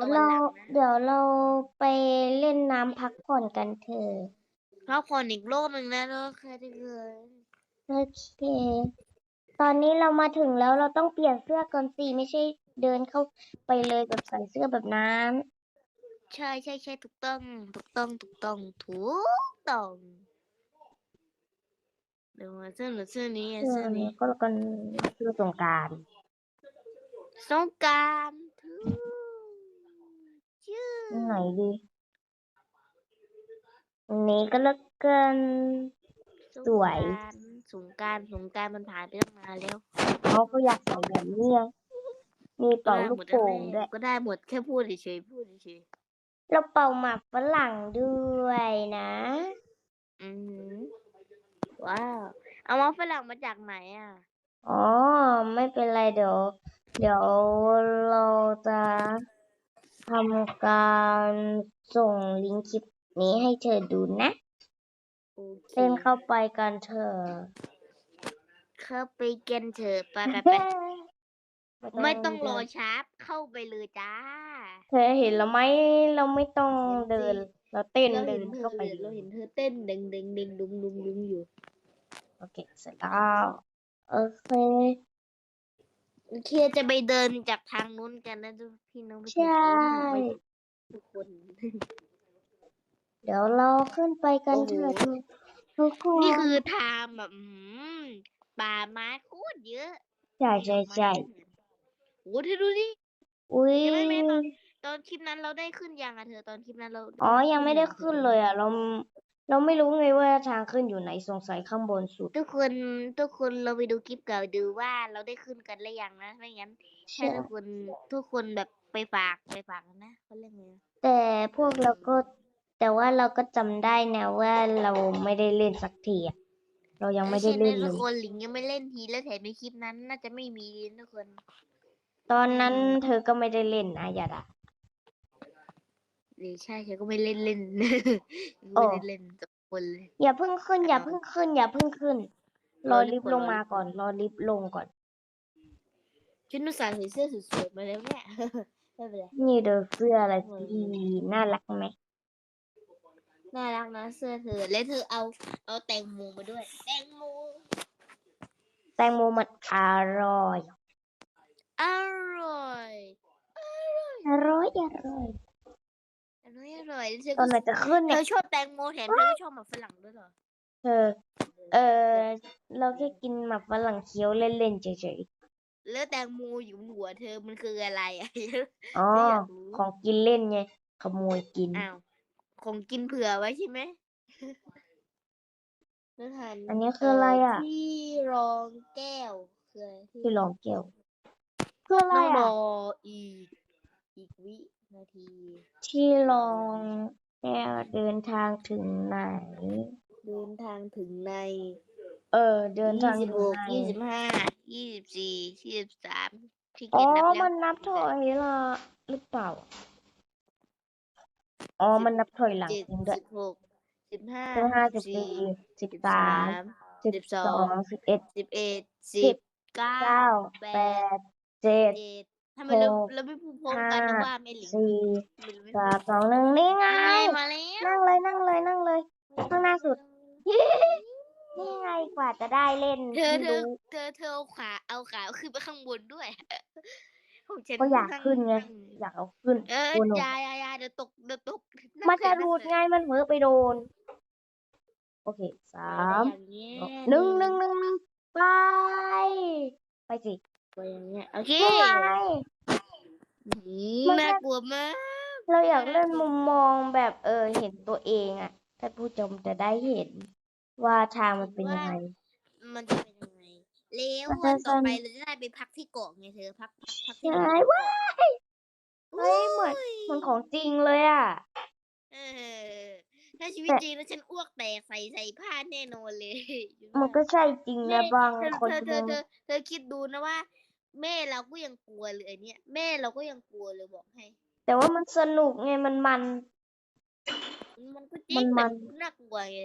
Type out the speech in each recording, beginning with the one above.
ตอนเราหลังนะเดี๋ยวเราไปเล่นน้ำพักผ่อนกันเถอะพักผ่อนอีกรอบหนึ่งนะแล้วเคยได้เลยโอเค ตอนนี้เรามาถึงแล้วเราต้องเปลี่ยนเสื้อก่อนสิไม่ใช่เดินเข้าไปเลยแบบใส่เสื้อแบบนั้นใช่ใช่ใช่ถูกต้องถูกต้องถูกต้องถูกต้องเดี๋ยวมาเสื้อหรือเสื้อนี้อะเสื้อเสื้อนี้นี้ก็แล้วกันเสื้อสงกราร สงกรารทูชื่อ ไหนดีอันนี้ก็แล้วกันสวย สงกรารสงกรารมันผ่านไปตั้งนานแล้วเขาก็อยากใส่แบบนี้ไงมีเป่าลูกโป่งด้วยก็ได้หมดแค่พูดเฉยๆพูดเฉยเราเป่าหมากฝรั่งด้วยนะๆอืมว้าว เอามาฝรั่งมาจากไหนอะ อ๋อ ไม่เป็นไรเดี๋ยว เดี๋ยวเราจะ ทำการส่งลิงก์คลิปนี้ให้เธอดูนะโอเคเต้นเข้าไปกันเถอะเข้าไปกันเถอะไปไปไปไม่ต้องรอช้าเข้าไปเลยจ้า เธอเห็นแล้วไหมเราไม่ต้องเดิน เราเต้นเราเดิเห็นนเธเข้าอไปเราเห็นเธอเต้นเด้งเด้งเด้งดุงดุงดุงอยู่ โอเคเสร็จแล้วโอเค โอเคจะไปเดินจากทางนู้นกันนะทุกพี่น้องประใช่ ทุกคน เดี๋ยวเราขึ้นไปกันโอ้โหเถอะทุกคนนี่คือทางแบบอื้อหือป่าไม้โคตรเยอะใช่ใช่ใช่โอ้เธอดูดิ อุ้ยเห็นไหมแม่ตอนตอนคลิปนั้นเราได้ขึ้นยังอะเธอตอนคลิปนั้นเราอ๋อยังไม่ได้ขึ้นเลยอะ เรา เราไม่รู้ไงว่าทางขึ้นอยู่ไหนสงสัยข้างบนสุด ทุกคนทุกคนเราไปดูคลิปเก่าดูว่าเราได้ขึ้นกันหรือยังนะไม่งั้นใช่ถ้าทุกคนทุกคนแบบไปฝากไปฝากนะเขาเรียกไงแต่พวกเราก็แต่ว่าเราก็จำได้นะว่าเราไม่ได้เล่นสักทีอะเรายังไม่ได้เล่นใช่เลทุกยคนหลิงยังไม่เล่นทีแล้วแถมในคลิปนั้น น่าจะไม่มีทุกคน ตอนนั้นอืมเธอก็ไม่ได้เล่นนะอย่าด่า หรือใช่ฉันก็ไม่เล่นเล่นโอ้ไม่ได้เล่นกับคนเลย อย่าเพิ่งขึ้น อย่าเพิ่งขึ้น อย่าเพิ่งขึ้นรรออลิลิฟฟต์ต์ลงก่อนมาก่อน รอลิฟต์ลงก่อนฉันนุสาห์ใส่เสื้อสวยๆมาแล้วเนี่ยไม่เป็นไรนี่เดอเสื้ออะไรโอ้ยที่น่ารักไหมน่ารักนะเสื้อเธอ และเธอเอาเอาแตงโมมาด้วย แตงโมแตงโมมันอร่อย อร่อย อร่อย อร่อยอร่อย อร่อยแล้วเธอตอนไหนก็จะขึ้นเธเนี่ยอชอบแตงโมแถมเธอก็ชอบหมากฝรั่งด้วยเหรอเธอ เออเราแค่กินหมักฝรั่งเคี้ยวเล่นๆเฉยแล้วแตงโมอยู่บนหัวเธอมันคืออะไรอะๆอ๋อฉันอยากรู้ของกินเล่นไงขโมยกิน อ้าวของกินเผื่อไว้ใช่ไหมแล้วทานอันนี้คืออะไรอะที่รองแก้วคืออะไรที่รองแก้วคืออะไรต้องรอะออีกอีกวิ นาที ที่รองแก้วเดินทางถึงไหน เดินทางถึงในเออ เดินทางยี่สิบถึหงกไหนยี่สิบห้ายี่สิบสี่ยี่สิบสามที่อ๋เกีอยจนับแล้วมันนับถอยละหรือเปล่า อ๋อ มันนับถอยหลังเจ็ดจริงด้วยสิบหกสิบห้าสิบห้าสิบสี่สิบสิบสาสามมสิบสิบสสอองงสิบเอ็ดสิบเอ็ดสิสิบบเก้าเก้าแปแปดดเจ็ดเจ็ด ทำไมเราหกเราไม่พูดพร้อมกันนะห้าว่าไม่หลิงสี่ไม่รู้ไม่สามสองหนึ่งนี่ไงนี่ไง มาแล้วนั่งเลยนั่งเลยนั่งเลย ข้างหน้าสุด นี่ไงกว่าจะได้เล่นเธอไม่เธอรู้เธอเธอเอาขาเอาขาขึ้นไปข้างบนด้วยของฉันก็อยากข้งขึ้นไงข้อยากเอาขึ้นเออโอ้โหอยาอยาอยาเดี๋ยวตกเดี๋ยวตกมันจะเขิดูดเขิไงมันเหมือไปโดน โอเคสามอย่างเงี้ยหนึ่งหนึ่งหนึ่งหนึ่งไป ไปสิ ตัวอย่างเงี้ยโอเคนี่ไงอืมมันน่าแค่กลัวมากเราอยากเล่นมุมมองแบบเออเห็นตัวเองอะถ้าผู้ชมจะได้เห็น ว่าทางมันเป็นยังไง มันจะเป็นยังไงแล้วมันจะวันต่อไปสนุกเราจะได้ไปพักที่เกาะไงเธอพักพักที่ใช่เกาะว้ายเฮ้ยเหมือนเหมือนของจริงเลยอะเออ ถ้าชีวิตแต่จริงแล้วฉันอ้วกแตกใส่ใส่ผ้าแน่นอนเลยมันก็ใช่จริงนะบางเธอคนเธอเธยัองเธอเธอคิดดูนะว่า แม่เราก็ยังกลัวเลยอันเนี่ย แม่เราก็ยังกลัวเลยบอกให้ แต่ว่ามันสนุกไงมันมัน มันก็จริงมันแต่มันน่ากลัวไง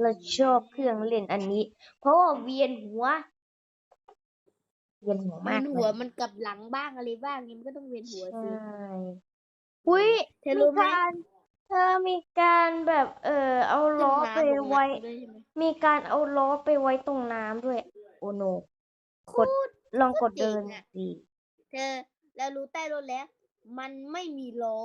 เราชอบเครื่องเล่นอันนี้ เพราะว่าเวียนหัวเวียนหัวมัมากนเลหัวยมันกลับหลังบ้างอะไรบ้างนี่มันก็ต้องเวียนหัวใชสิ่ อุ้ยเธอรู้ไหม การเธอมีการแบบเออเอาล้อไปขึ้นมาบนไว้น้ำด้วยใช่ไหมมีการเอาล้อไปไว้ตรงน้ำด้วย โอโนกดลองกดเดินสิเธอแล้วรู้ใต้รถแล้ว มันไม่มีล้อ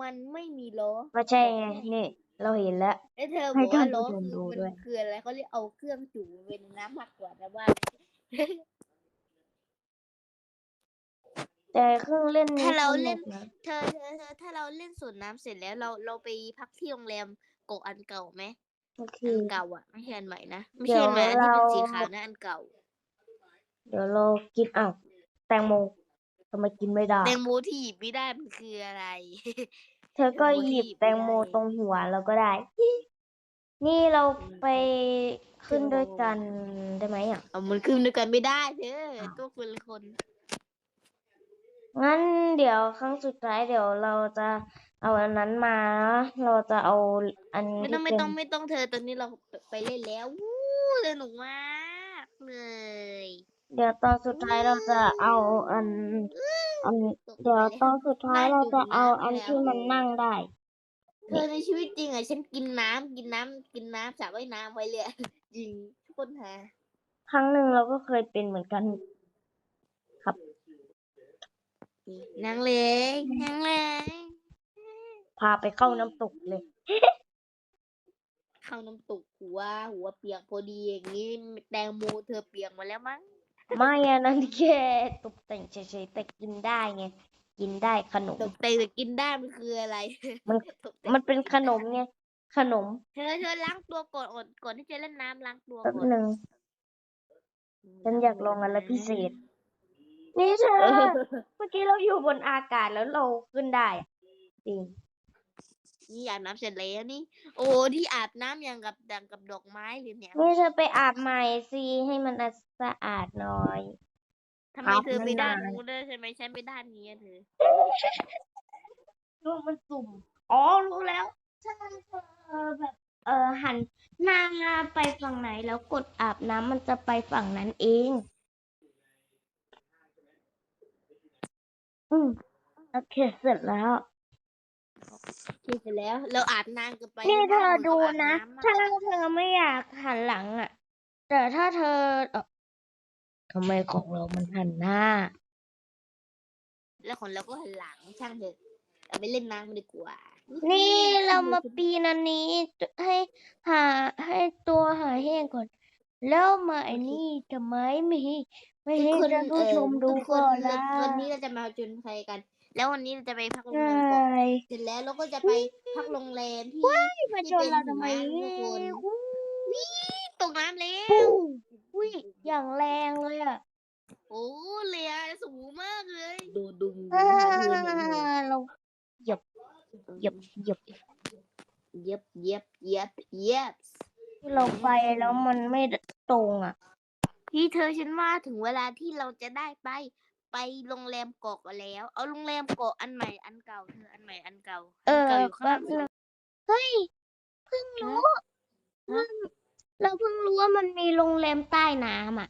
มันไม่มีล้อไม่ใช่ไงนี่ เราเห็นแล้ว แล้วเธอให้บอกว่าท่านล้อผู้ชมคือดูมันด้วยคืออะไรเขาเรียกเอาเครื่องจุ่มเป็นน้ำมากกว่านะว่า แต่เครื่องเล่นนี้ถ้าเราสนุกเล่นนะเธอเธอเธอถ้าเราเล่นสวนน้ำเสร็จแล้วเราเราไปพักที่โรงแรมโกะอันเก่าไหมโอเค อันเก่าอะไม่ใช่อันใหม่นะไม่เดี๋ใช่ยวอันใหม่อันที่เป็นเราสีขาวนะอันเก่าเดี๋ยวเรากินอ้าวแตงโมทำไมกินไม่ได้ แตงโมที่หยิบไม่ได้มันคืออะไร เธอก็แตงโมหยิบที่หยิบแตงโมไม่ได้ตรงหัวเราก็ได้ นี่เราอืมไปขึ้นแตงโมด้วยกันได้ไหมอะ เอามันขึ้นด้วยกันไม่ได้เธออ้าวตัวคนละคน งั้นเดี๋ยวครั้งสุดท้ายเดี๋ยวเราจะเอาอันนั้นมาเราจะเอาอันไม่ที่ต้องไม่เป็นต้องไม่ต้องเธอตอนนี้เราไปเล่นแล้ววู้สนุกมากเลยเดี๋ยวตอนสุดท้ายเราจะเอาอันอันตกเดี๋ยวไปตอนสุดท้ายเราจะเอาอันแล้วที่มันนั่งได้ เธอในชีวิตจริงอะฉันกินน้ำกินน้ำกินน้ำสระว่ายน้ำไว้เลยอะจริงทุกคนหา ครั้งหนึ่งเราก็เคยเป็นเหมือนกัน นางเลยนางเลยพาไปเข้าน้ำตกเลย เข้าน้ำตกหัว หัวเปียกพอดีอย่างนี้แตงโมเธอเปียกหมาแล้วมั้งไม่อันนั้นแค่ตกแต่งเฉยๆแต่กินได้ไงกินได้ขนมตกแต่งแต่กินได้มันคืออะไร มันตกแต่งมันเป็นขนมไงขนม เธอเธอล้างตัวก่อนก่อนก่อนที่จะเล่นน้ำล้างตัวแป๊บก่อนหนึ่งฉันอยากลองอะไรพิเศษ นี่เธอเออเมื่อกี้เราอยู่บนอากาศแล้วเราขึ้นได้อะจริง นี่อาบน้ำเสร็จแล้วนี่ โอ้ที่อาบน้ำอย่างกับดังกับดอกไม้เลยเนี่ยนี่เธอไปอาบใหม่สิให้มันสะอาดหน่อย ทำไมอาบเธอไปด้านนานๆ นู้นด้วยใช่ไหมฉันไปด้านนี้อะเธอดูมันสุ่ม อ๋อ รู้แล้วถ้าเธอแบบ เออหันหน้าไปฝั่งไหนแล้วกดอาบน้ำมันจะไปฝั่งนั้นเอง อืมโอเคเสร็จแล้วที่เสร็จแล้ว เราอาบน้ำกันไปนี่เธอแล้วดูเราอาบนะำอะถ้าเธอไม่อยากหันหลังอะ แต่ถ้าเธอเอ่อทำไมของเรามันหันหน้า แล้วของเราก็หันหลังช่างเถอะเราไปเล่นน้ำกันดีกว่า นี่เรามาปีนอันนี้ให้หาให้ตัวหาแห้งก่อน แล้วมาไอ้นี่ทำไมไม่ให้ ไม่ทุให้กคนท่านผู้เอ่อชมดูทุกคก่อนเราล่ะวันนี้เราจะมาจนใครกัน แล้ววันนี้เราจะไปพักโรงใช่แรมก่อนเสร็จแล้วเราก็จะไปพักโรงแรมที่มาที่ชนเป็นเราทำไมหิมะทุกคนตกน้ำแล้วปุ้งอุ้ยอย่างแรงเลยอะโอ้เลียสูงมากเลย ดูดุมอ่าหาเพื่อนหน่อยเถอะเราเหยียบเหยียบเหยียบเย็บเย็บเย็บเย็บที่เราไปแล้วมันไม่ตรงอะ พี่เธอฉันว่าถึงเวลาที่เราจะได้ไป ไปโรงแรมเกาะแล้ว เอาโรงแรมเกาะอันใหม่อันเก่าเธออันใหม่อันเก่าเออเก่าอยู่ข้างแป๊ล่าบงนึงเฮ้ยเพิ่งรู้ฮะเราเพิ่งรู้ว่ามันมีโรงแรมใต้น้ำอะ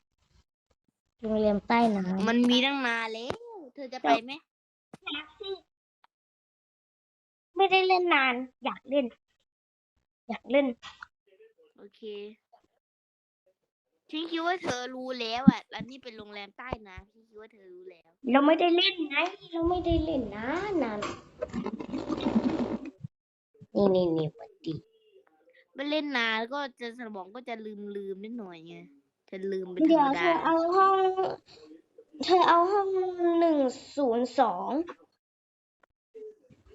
โรงแรมใต้น้ำมันมีตั้งนานแล้ว เธอจะไปไหมไม่ได้เล่นนาน อยากเล่น อยากเล่น โอเค ฉันคิดว่าเธอรู้แล้วอะแล้วนี่เป็นโรงแรมใต้น้ำฉันคิดว่าเธอรู้แล้ว เราไม่ได้เล่นไงเราไม่ได้เล่นนะนานนี่นี่นี่ปฏิไปเล่นนานแล้วก็จะสมองก็จะลืมลืมนิดหน่อยไงจะลืมเป็นธรเดี๋รยวมเธดาอเอาห้อง เธอเอาห้องหนึ่งศูนย์สอง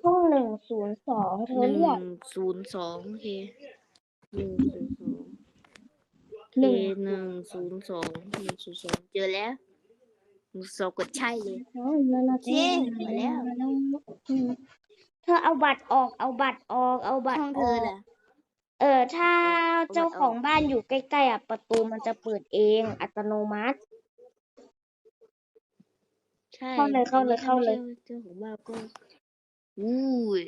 ห้องหนึ่งศูนย์สองเธหอนึ่งเรียกศูนย์สองโอเคหนึ่งศูนย์สอง หนึ่งหนึ่งศูนย์สองหนึ่งศูนย์สองเจอแล้วหนึ่งสองกดใช่เลยเจ๊มาแล้วเธอเอาบัตรออกเอาบัตรออก เอาบัตรห้องอเธออกล่ะเออถ้าเจ้าของบ้านอยู่ใกล้ๆอะประตูมันจะเปิดเองอัตโนมัติใช่เข้าเลยเข้าเลยเข้าเลยเจ้าของบ้านก็อู้ย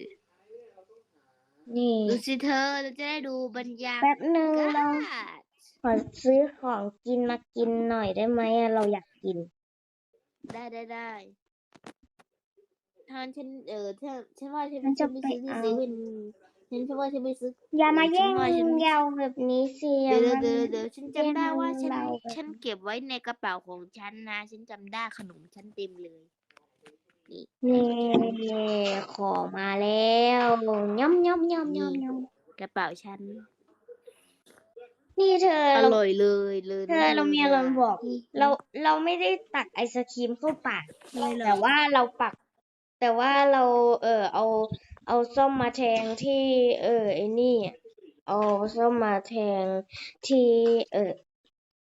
นี่ดูสิเธอเราจะได้ดูบรรยาแป๊บหนึ่งเรา ขอซื้อของกินมากินหน่อยได้ไหมอะเราอยากกิน ได้ได้ได้ทานฉันเออถ้าฉันว่าฉันฉันจะฉันไปซื้อไปที่เอา เซเว่นฉันฉันว่าฉันไปซื้อ อย่ามาเออแย่งฉันว่าฉันยาวแบบนี้สิเดี๋ยวมันเดี๋ยวเดี๋ยวฉันจำได้ว่าฉันเล่นเราฉันเก็บไว้ในกระเป๋าของฉันนะ ฉันจำได้ขนมฉันเต็มเลย นี่ของมาแล้วย่อมย่อมย่อมย่อมย่อมกระเป๋าฉัน นี่เธออเราร่อยเลยเลยเธอเรามีอะไรมาบอกนี่เราเราไม่ได้ตักไอศครีมเข้าปากไม่หรแต่อกว่าเราปัก แต่ว่าเราเออเอา เอาส้มมาแทงที่ เออไอ้นี่ เอาส้มมาแทงที่ เออ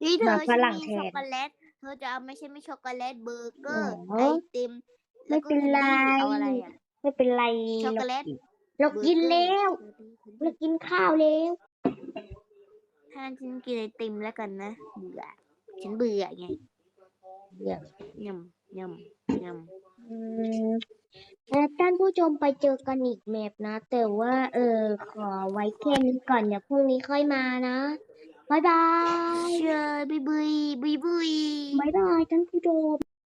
นี่เธหมาอฝฉันรั่งมีแทนช็อกโกแลตเธอจะเอาไม่ใช่ไม่ช็อกโกแลตเบอร์เกอร์อ๋อไอติมไม่เป็นไรแล้วก็แคนดี้เอาอะไรอะไม่เป็นไรช็อกโกแลตเรากินเบอร์เกอร์แล้วเรากินข้าวแล้วถ้า ฉันกินไอติมแล้วกันนะเบื่อฉันเบื่อไงเดี๋ยวยำยำยำอืมแล้วท่านผู้ชมไปเจอกันอีกแมปนะ แต่ว่า เออ ขอไว้แค่นี้ก่อนเดี๋ยวพรุ่งนี้ค่อยมานะบายบายเชยบุยบุยบุยบุย บายบายท่านผู้ชม